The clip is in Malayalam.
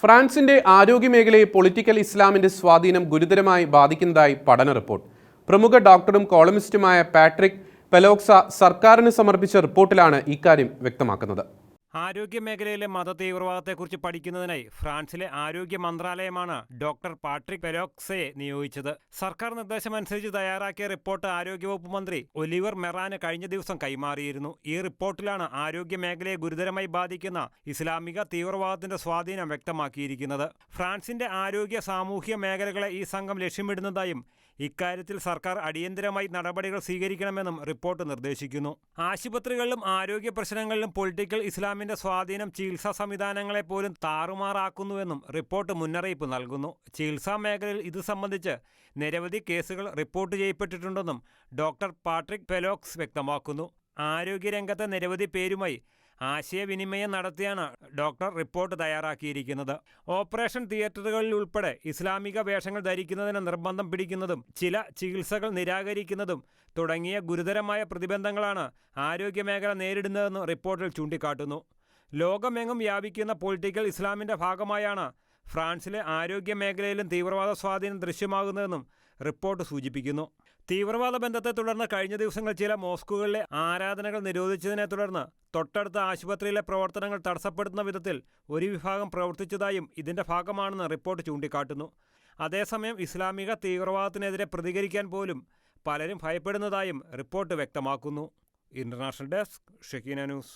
ഫ്രാൻസിന്റെ ആരോഗ്യമേഖലയെ പൊളിറ്റിക്കൽ ഇസ്ലാമിന്റെ സ്വാധീനം ഗുരുതരമായി ബാധിക്കുന്നതായി പഠന റിപ്പോർട്ട്. പ്രമുഖ ഡോക്ടറും കോളമിസ്റ്റുമായ പാട്രിക് പെലോക്സ സർക്കാരിന് സമർപ്പിച്ച റിപ്പോർട്ടിലാണ് ഇക്കാര്യം വ്യക്തമാക്കുന്നത്. ആരോഗ്യ മേഖലയിലെ മത തീവ്രവാദത്തെക്കുറിച്ച് പഠിക്കുന്നതിനായി ഫ്രാൻസിലെ ആരോഗ്യ മന്ത്രാലയമാണ് ഡോക്ടർ പാട്രിക് പെരോക്സയെ നിയോഗിച്ചത്. സർക്കാർ നിർദ്ദേശമനുസരിച്ച് തയ്യാറാക്കിയ റിപ്പോർട്ട് ആരോഗ്യവകുപ്പ് മന്ത്രി ഒലിവർ മെറാന് കഴിഞ്ഞ ദിവസം കൈമാറിയിരുന്നു. ഈ റിപ്പോർട്ടിലാണ് ആരോഗ്യ മേഖലയെ ഗുരുതരമായി ബാധിക്കുന്ന ഇസ്ലാമിക തീവ്രവാദത്തിന്റെ സ്വാധീനം വ്യക്തമാക്കിയിരിക്കുന്നത്. ഫ്രാൻസിന്റെ ആരോഗ്യ സാമൂഹ്യ മേഖലകളെ ഈ സംഘം ലക്ഷ്യമിടുന്നതായും ഇക്കാര്യത്തിൽ സർക്കാർ അടിയന്തരമായി നടപടികൾ സ്വീകരിക്കണമെന്നും റിപ്പോർട്ട് നിർദ്ദേശിക്കുന്നു. ആശുപത്രികളിലും ആരോഗ്യ പ്രശ്നങ്ങളിലും പൊളിറ്റിക്കൽ ഇസ്ലാമിന്റെ സ്വാധീനം ചികിത്സാ സംവിധാനങ്ങളെ പോലും താറുമാറാക്കുന്നുവെന്നും റിപ്പോർട്ട് മുന്നറിയിപ്പ് നൽകുന്നു. ചികിത്സാ മേഖലയിൽ ഇത് സംബന്ധിച്ച് നിരവധി കേസുകൾ റിപ്പോർട്ട് ചെയ്യപ്പെട്ടിട്ടുണ്ടെന്നും ഡോക്ടർ പാട്രിക് പെലോക്സ് വ്യക്തമാക്കുന്നു. ആരോഗ്യരംഗത്തെ നിരവധി പേരുമായി ആശയവിനിമയം നടത്തിയാണ് ഡോക്ടർ റിപ്പോർട്ട് തയ്യാറാക്കിയിരിക്കുന്നത്. ഓപ്പറേഷൻ തിയേറ്ററുകളിൽ ഉൾപ്പെടെ ഇസ്ലാമിക വേഷങ്ങൾ ധരിക്കുന്നതിന് നിർബന്ധം പിടിക്കുന്നതും ചില ചികിത്സകൾ നിരാകരിക്കുന്നതും തുടങ്ങിയ ഗുരുതരമായ പ്രതിബന്ധങ്ങളാണ് ആരോഗ്യമേഖല നേരിടുന്നതെന്ന് റിപ്പോർട്ടിൽ ചൂണ്ടിക്കാട്ടുന്നു. ലോകമെങ്ങും വ്യാപിക്കുന്ന പൊളിറ്റിക്കൽ ഇസ്ലാമിന്റെ ഭാഗമായാണ് ഫ്രാൻസിലെ ആരോഗ്യ മേഖലയിലും തീവ്രവാദ സ്വാധീനം ദൃശ്യമാകുന്നതെന്നും റിപ്പോർട്ട് സൂചിപ്പിക്കുന്നു. തീവ്രവാദ ബന്ധത്തെ തുടർന്ന് കഴിഞ്ഞ ദിവസങ്ങൾ ചില മോസ്കുകളിലെ ആരാധനകൾ നിരോധിച്ചതിനെ തുടർന്ന് തൊട്ടടുത്ത ആശുപത്രിയിലെ പ്രവർത്തനങ്ങൾ തടസ്സപ്പെടുത്തുന്ന വിധത്തിൽ ഒരു വിഭാഗം പ്രവർത്തിച്ചതായും ഇതിന്റെ ഭാഗമാണെന്ന് റിപ്പോർട്ട് ചൂണ്ടിക്കാട്ടുന്നു. അതേസമയം ഇസ്ലാമിക തീവ്രവാദത്തിനെതിരെ പ്രതികരിക്കാൻ പോലും പലരും ഭയപ്പെടുന്നതായും റിപ്പോർട്ട് വ്യക്തമാക്കുന്നു. International desk Shekinah news.